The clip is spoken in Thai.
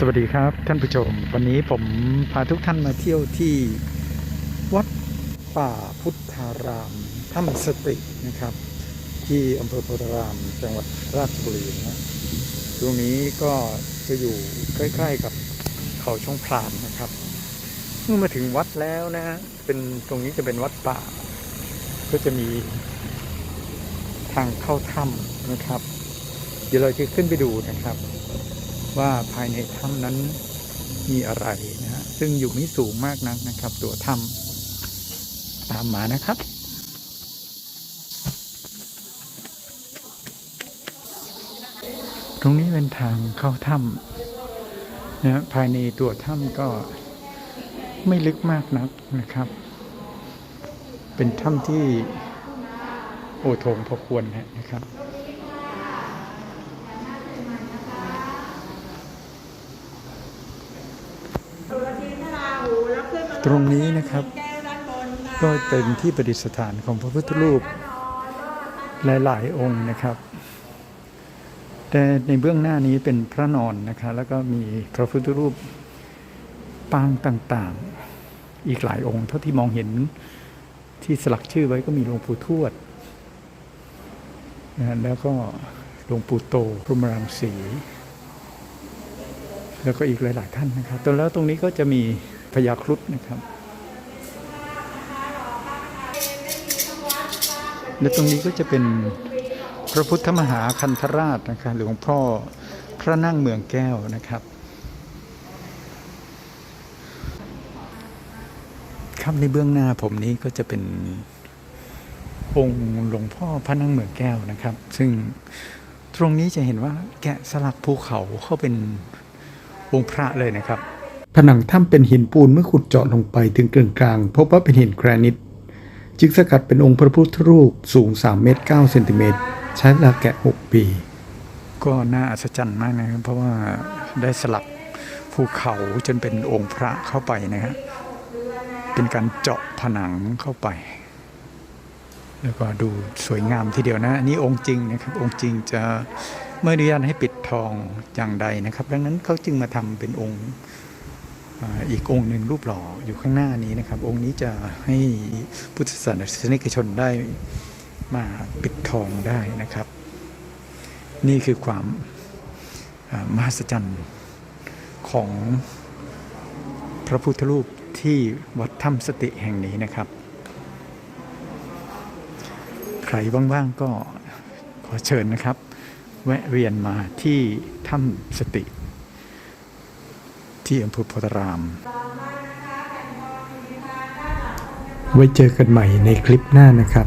สวัสดีครับท่านผู้ชม วันนี้ผมพาทุกท่านมาเที่ยวที่วัดป่าพุทธารามถ้ำสตินะครับ ที่อำเภอโพธารามจังหวัดราชบุรีนะตรงนี้ก็จะอยู่ใกล้ๆกับเขาช่องพรามนะครับ เมื่อมาถึงวัดแล้วนะฮะเป็นตรงนี้จะเป็นวัดป่า ก็จะมีทางเข้าถ้ำนะครับ เดี๋ยวเราจะขึ้นไปดูนะครับ ว่าภายในถ้ำนั้นมีอะไรนะฮะซึ่งอยู่ไม่สูงมากนักนะครับ ตัวถ้ำตามมานะครับตรงนี้เป็นทางเข้าถ้ำนะฮะภายในตัวถ้ำก็ไม่ลึกมากนักนะครับ เป็นถ้ำที่โอโถงพอควรนะครับ ตรงนี้นะครับ ก็เป็นที่ประดิษฐานของพระพุทธรูปหลาย ๆ องค์นะครับ แต่ในเบื้องหน้านี้เป็นพระนอนนะครับ แล้วก็มีพระพุทธรูปปางต่างๆ อีกหลายองค์ เท่าที่มองเห็นที่สลักชื่อไว้ก็มีหลวงปู่ทวดนะแล้วก็หลวงปู่โตพรหมรังสี แล้วก็อีกหลาย ๆ ท่านนะครับตรงแล้วตรงนี้ก็จะมี พญาครุฑนะครับและตรงนี้ก็จะเป็นพระพุทธมหาคันธราชนะครับหลวงพ่อพระนั่งเมืองแก้วนะครับครับในเบื้องหน้าผมนี้ก็จะเป็นองค์หลวงพ่อพระนั่งเมืองแก้วนะครับ ซึ่งตรงนี้จะเห็นว่าแกะสลักภูเขาเขาเป็นองค์พระเลยนะครับ ผนังถ้ำเป็นหินปูนเมื่อขุดเจาะลงไปถึงกึ่งกลาง พบว่าเป็นหินแกรนิต จึงสกัดเป็นองค์พระพุทธรูปสูง 3 เมตร9เซนติเมตรใช้เวลาแกะ 6 ปี ก็น่าอัศจรรย์มากนะครับ เพราะว่าได้สลักภูเขาจนเป็นองค์พระเข้าไปนะฮะเป็นการเจาะผนังเข้าไป แล้วก็ดูสวยงามทีเดียวนะนนี้องค์จริงนะครับ องค์จริงจะไม่อนุญาตให้ปิดทองอย่างใดนะครับ ดังนั้นเขาจึงมาทำเป็นองค์ อีกองค์หนึ่งรูปหล่ออยู่ข้างหน้านี้นะครับ องค์นี้จะให้พุทธศาสนิกชนได้มาปิดทองได้นะครับ นี่คือความมหัศจรรย์ของพระพุทธรูปที่วัดถ้ำสติแห่งนี้นะครับ ใครว่างๆก็ขอเชิญนะครับ แวะเวียนมาที่ถ้ำสติ ที่อำเภอโพธาราม ไว้เจอกันใหม่ในคลิปหน้านะครับ